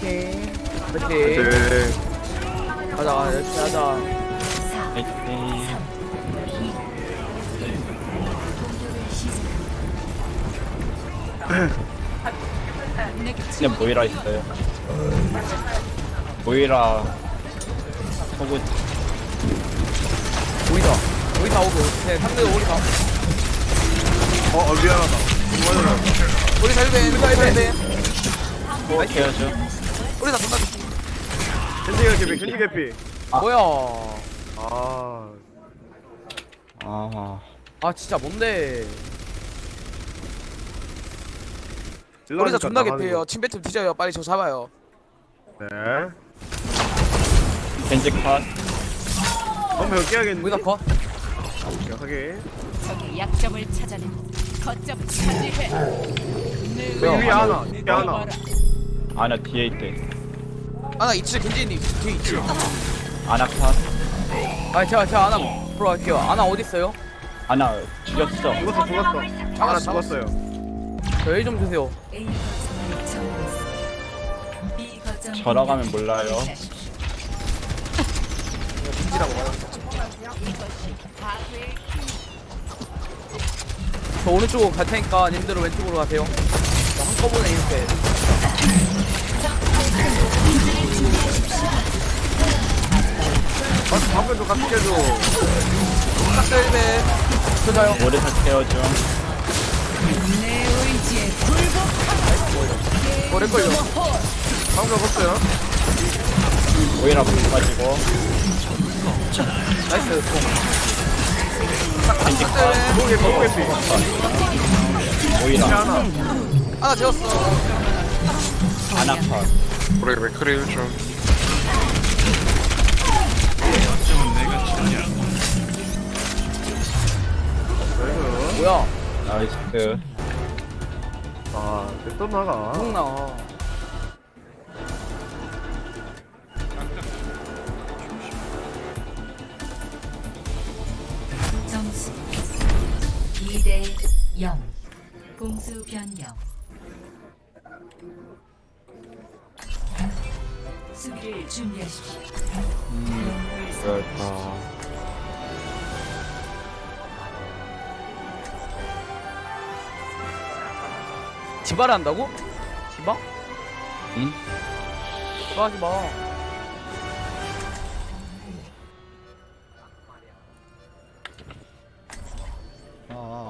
파이팅 파이팅 네. 가자 가자 열심히 하자 화이팅. 근데 모이라 있어요. 모이라 속은 오이다 오이다 오고 네 상대 오이다 어, 어 미안하다. 정말 1배 오이다 1배 꼭 헤어져. 오이다 존나 캔디가 개피, 캔디 개피. 뭐야 아, 아, 아 진짜 뭔데 찔러니까 오이다 존나 나가는 개피해요 거. 침배틈 뒤져요 빨리 저 잡아요 네. 겐지 컷. 한번 깨야겠는데. 오이다 컷 하게. 적의 약점을 찾아내고 거점 차지해. 위에 하나, 위에 하나. 아나 뒤에 있대. 아나 이치 겐지님 뒤에 있지 아나 컷. 아 제가 제가 아나 보러 갈게요 아나 어딨어요? 아나 죽였어. 죽었어, 죽었어. 하나 죽었어요. 저희 좀 주세요 A 거점을 점령했습니다. B 거점 저러 가면 몰라요. 겐지라고 말하는 저 오른쪽으로 갈 테니까 님들은 왼쪽으로 가세요 저 한꺼번에 이렇게 맞아, 방금 좀 같이 깨줘. 딱 1배 저 자요 모래사 헤어져. 내 의지에 굴복 오래 걸려 방금 없어요. 모이라 못 가지고. 나이스 개피. 위에 모이라. 하나. 하나 재웠어 아나 컷. 우리 맥크리 나이스. 뭐야 나이스. 아, 됐던 나가. 나 점수 2대 0. 공수 변경. 수비를 준비하십시오. 그렇다. 디바를 한다고? 디바? 응? 디바 하지 마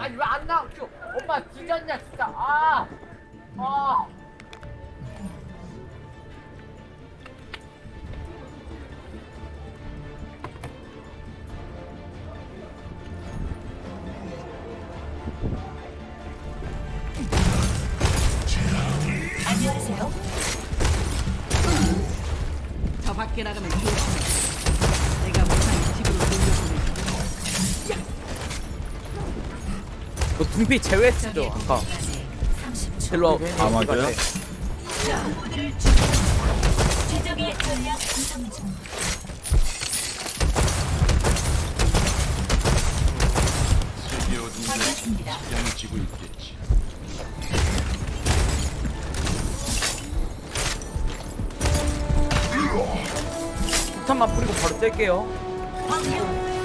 아니 왜 안 나와? 저, 엄마 뒤졌냐 진짜. 아, 아. 너 둠피 제외했죠 아까 30초. 딜러 아, 맞아요? 폭탄만 뿌리고 바로 뗄게요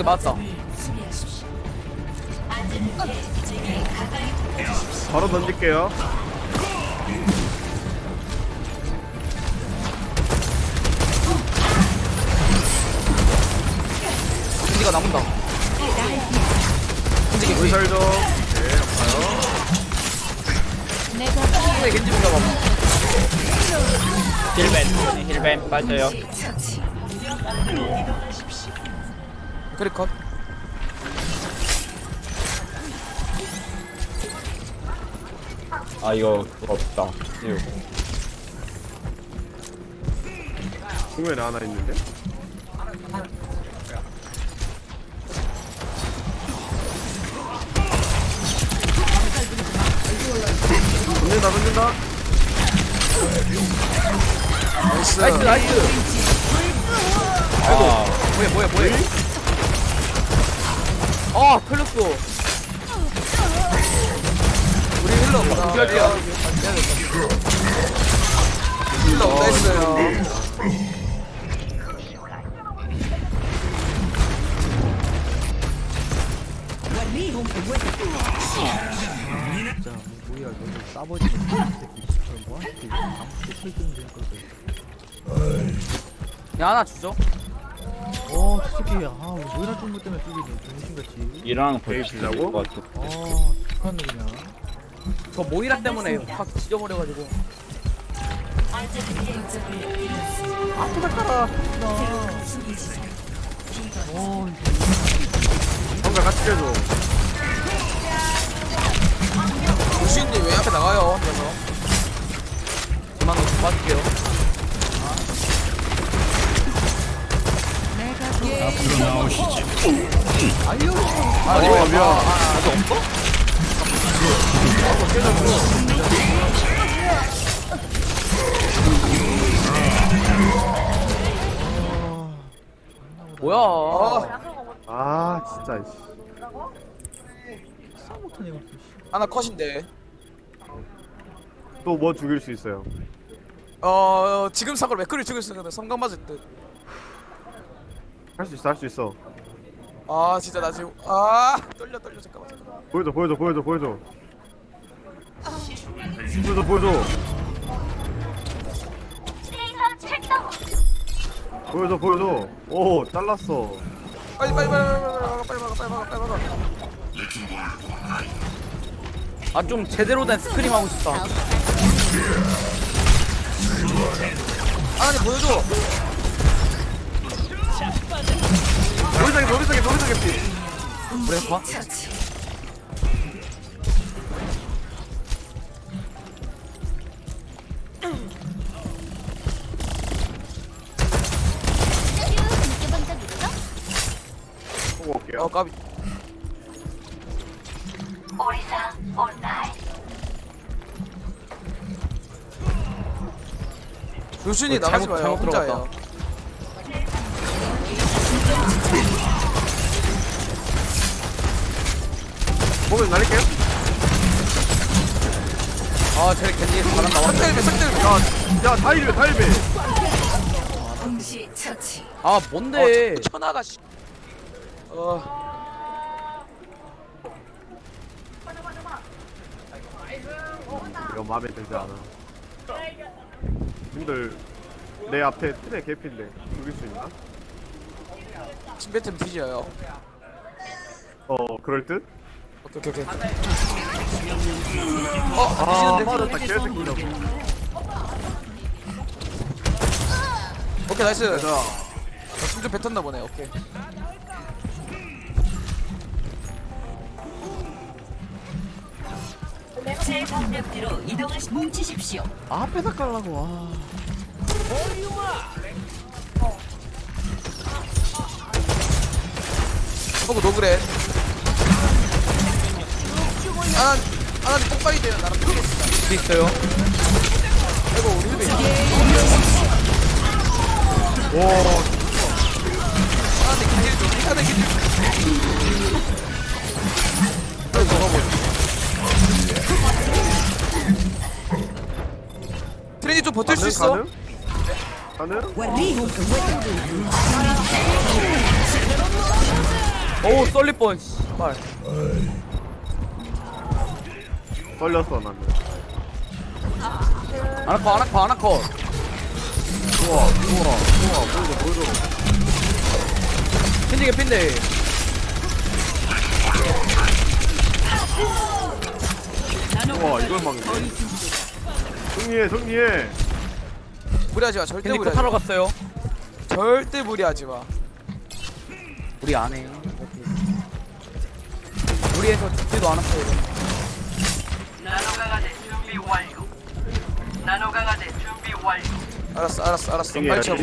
맞다. 제게 가까이 붙어주십시오. 바로 던질게요. 겐지가 남은다 겐지 겐지 살죠. 네, 가요. 내가 형네 겐지 좀 잡아봐 힐벤. 힐벤 빠져요. 처치. 그래 컷아 이거 없다. 이거. 중간에 하나 있는데. 던진다, 던진다. 나이스 나이스 아 뭐야 뭐야 뭐야 어, 아 클렸어 우리 힐러 없다. 아, 힐러 없다 했어요. 진짜 뭐야 너는 싸버지 뭐한테 거지 야나 주죠? 어, 솔직히, 아, 모이라 정보 때문에 뚫리네. 정신같이. 이랑 벌써 베이스 죽을 주려고? 것 같아. 아, 축하네, 그냥. 저 모이라 때문에 확 지져버려가지고 뭔가 같이 해줘 루시님 왜 앞에 나가요 그래서 그만 좀 도와줄게요 앞으로 나오시지. 아니 왜 아직 없어? 뭐야? 아 진짜. 씨. 하나 컷인데. 또 뭐 죽일 수 있어요. 어 지금 사고를 맥크리 죽였으면 성강 맞을 듯. 할 수 있어 할 수 있어 아 진짜 나 지금 아 떨려 떨려 잠깐만 잠깐만. 보여줘 보여줘 보여줘 보여줘 보여줘 보여줘 보여줘 보여줘 오 잘랐어 빨리 빨리 빨리 빨리 빨리 빨리 빨리 빨리 빨리 빨리. 아좀 제대로 된 스크림 하고 싶다. 아니 보여줘. 봐. 보고 올게요 어 까비. 루신이 어, 나가지 잘못- 마요. 잘못 혼자예요. 보면 날릴게요 아 쟤네 겐지 잘한다. 삭들배 삭들배. 야 야 다 일배 다 일배 동시 처치. 아 뭔데? 천하가 씨. 어. 이거 마음에 들지 않아 님들 내 앞에 트레 개피인데 죽일 수 있나? 침뱉은 피지어요. 어 그럴 듯? 오케이 오케이 오케이. 어 아. 맞았다 개새끼라고 오케이 나이스. 자 숨좀 뱉었나 보네. 오케이. 제 방벽대로 이동하시 뭉치십시오. 아, 앞에다 깔라고, 와. 보고 노그래. 아나 아나 똥빨이 돼요. 나랑 수 있어요. 아이고 우리 후배. 와 아나 기질 좀. 아나 기질. 빨리 먹어보자. 트레이 좀 버틸 수 있어? 가능? 가능? 오 썰릴 뻔. 씨발. 떨렸어 나는 아나커 아나커 아나커. 좋아 좋아 좋아 보여줘 보여줘 핀디게 핀데. 우와 이걸 막네 정리해 정리해 무리하지 마. 절대 무리하지 컷하러 마. 갔어요. 절대 무리하지 마. 우리 안 해. 무리해서 죽지도 않았어요. 나노강아제 준비 알았어 알았어 알았어. 빨리 쳐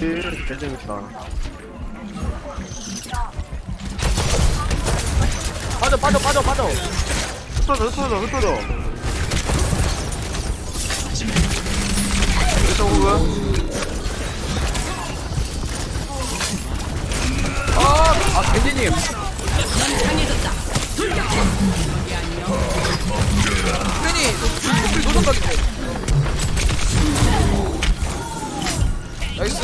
빠져 빠져 빠져 빠져. 흩어져 흩어져 흩어져. 저 그거 아아 겐지님. 괜히 노- 노- 노동각인데 나이스.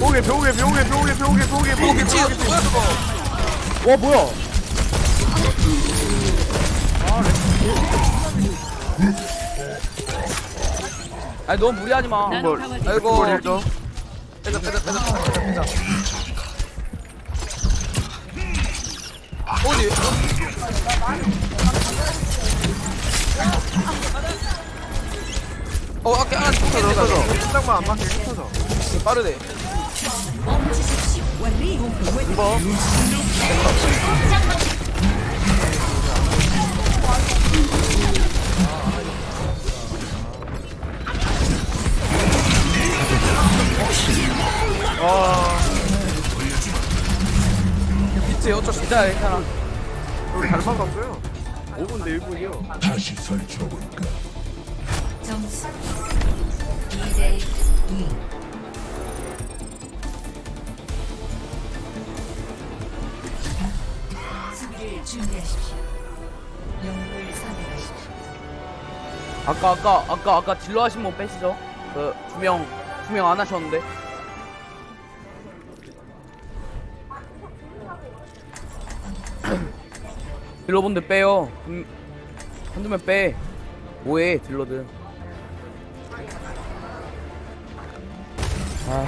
묘해 묘해 묘해 묘해 묘해 묘해 묘해 그치 묘해 뭐야 저거? 와 뭐야? 아 너무 무리하지 마. 뭐 아이고. 빼자 빼자 빼자 빼자 빼자. 어디 어 아까 하나 더 터져 터져 터져 살짝만 안 맞게 터져 빠르네. 아 있다 괜찮아 우리 잘 막았어요. 5분 대 1분이요. 점수 2대 2 수비를 준비하십시오. 영웅을 선택하십시오. 아까 아까 아까 아까 딜러 하신 분 빼시죠? 그 두명 두 명 안 하셨는데 딜러분들 빼요. 음, 한두 명 빼. 뭐해 딜러들. 아.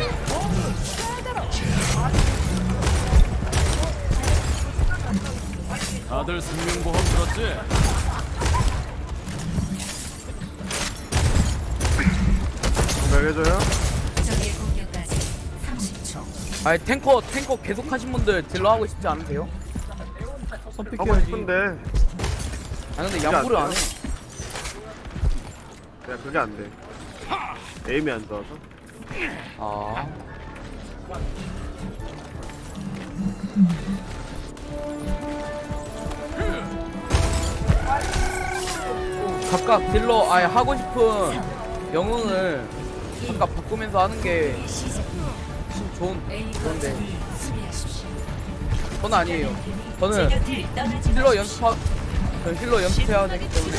다들 생명보험 들었지? 공격해줘요 적의 공격까지 30초. 아니 탱커 탱커 계속 하신 분들 딜러 하고 싶지 않으세요? 하고 선픽해야지. 싶은데 아니 근데 양보를 안 해 그냥 그게 안돼 에임이 안 좋아서 아. 각각 딜러 아예 하고 싶은 영웅을 각각 바꾸면서 하는 게 좋은 A 좋은데 저는 아니에요. 저는 힐러 연습하 저는 힐러 연습해야 되기 때문에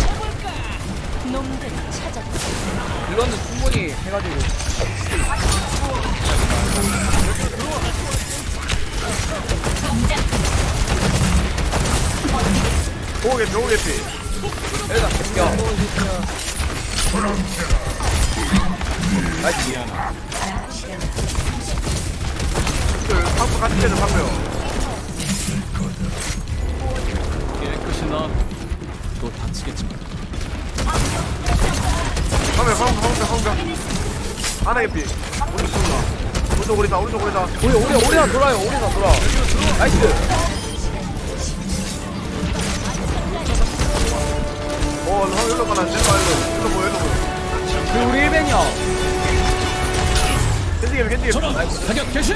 놈들 찾아 딜러는 충분히 해가지고 벽에 벽에 피 일단 벗겨. 나이스. 방금 같이 해줘 방금 나. 또 다치겠지만. 방금 방금 방금 방금 하나의 피 오른쪽 돌아 오른쪽 오리다 오른쪽 오리다 오래 오래 오래나 돌아요. 오래나 돌아. 나이스. 어 형, 일로 가라 내가 일로 일로 보여 일로 보여 그 우리 1벤이야. 겐지게 겐지게 전원 사격 개시.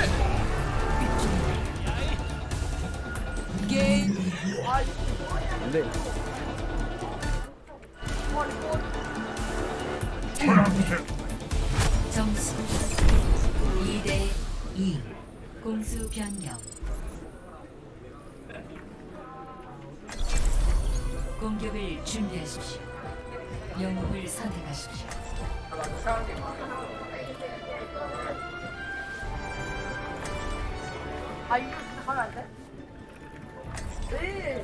근데 점수 2대 2 공수 변경 공격을 준비하십시오 영웅을 선택하십시오 아 이거 하면 안 돼? 네.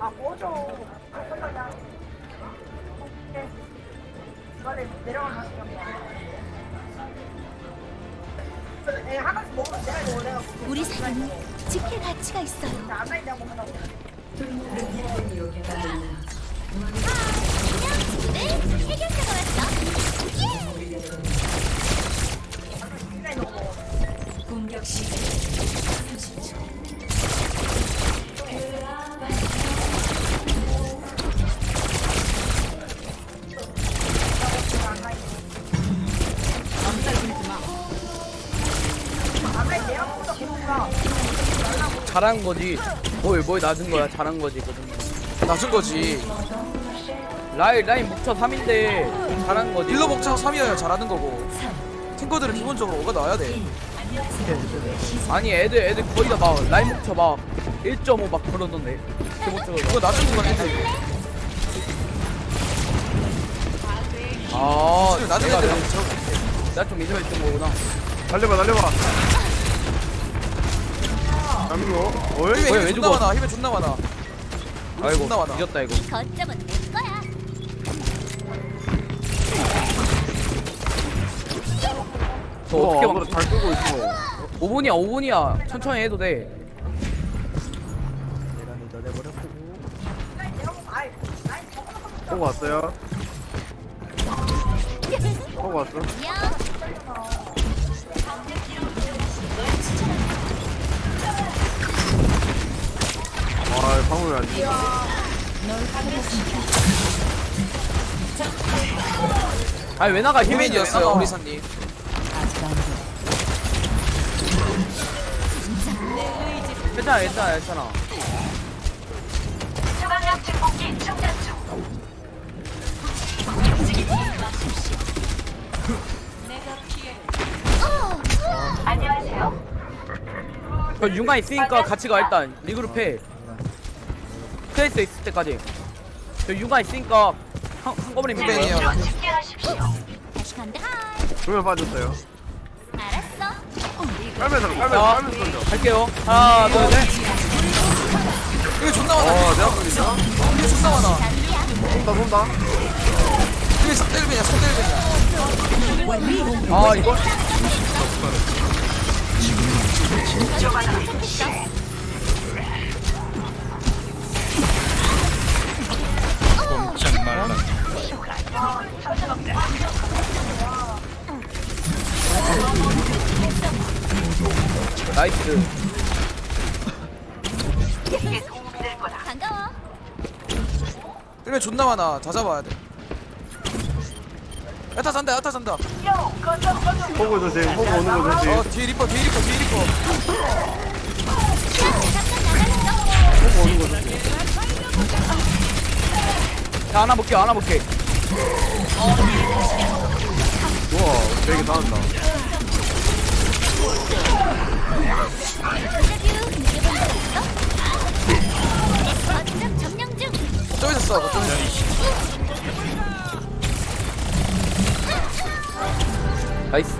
아 꺼져. 그냥. 오케이. 이번에 내려가면 맛있겠 네, 하나씩 먹으면 내가 이거 내가 우리 사랑은 지킬 가치가 있어요. 안 내가 먹는다고. 잘한 거지. 뭘, 뭘 낮은 거야. 잘한 거지. 거든 낮은 거지. 라인, 라인 목차 3인데 잘한 거지. 딜러 목차 3이어야 잘하는 거고. 탱커들은 기본적으로 오가 나와야 돼. 아니, 애들, 애들 거의 다 막, 라인 목차 막, 1.5 막 그러던데 기본적으로 이거 낮은 건 했는데 아 낮은 내가 애들 나좀 이상했던 거구나 달려봐 달려봐 잠시만 어이? 뭐야, 왜 힘에 존나 죽어? 많아 힘에 존나 많아. 아이고 존나 많아. 이겼다 이거. 거점은 내 거야. 저 어떻게 어, 막잘 끄고 있어. 5분이야 5분이야. 천천히 해도 돼. 내가 늦어내버렸고 보고 왔어요? 보고 왔어? 안 아 방금 왜안 돼? 아니 왜 나가? 휴맨이었어요 우리 오리사님. 괜찮아 괜찮아 괜찮아. 저 융화 있으니까 같이 가 일단. 리그룹 해 스페이스 있을 때까지 저 융화 있으니까 한, 한꺼번에 밀어 휴맨이에요 다시 간다. 조명 빠졌어요 알았어. 깔면서 깔면서 자 깔면서 던져 갈게요 하나 둘셋 이게 존나 많아 어 내가 걸리냐? 이게 존나 많아 쏜다 쏜다 이게 삭델벤이야 삭델벤이 야아 이거 나이스. 반가워. 존나 많아. 다 잡아야 돼. 야타 잔다 야타 잔다. 호구 조심 호구 오는 거 조심. 어 뒤에 리퍼 뒤에 리퍼 뒤에 리퍼 자 하나 볼게요 하나 볼게 우와 되게 있어? 거점 점령 중. 좀 있었어 좀 있었어 나이스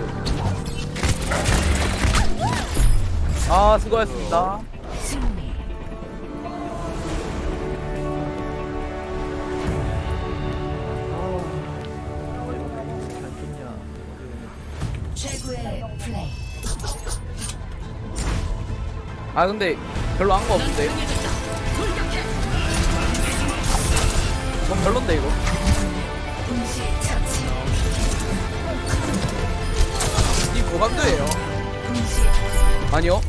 아 수고하셨습니다 아 근데 별로 한 거 없는데. 뭐 별론데 이거. 이 고감도예요. 아니요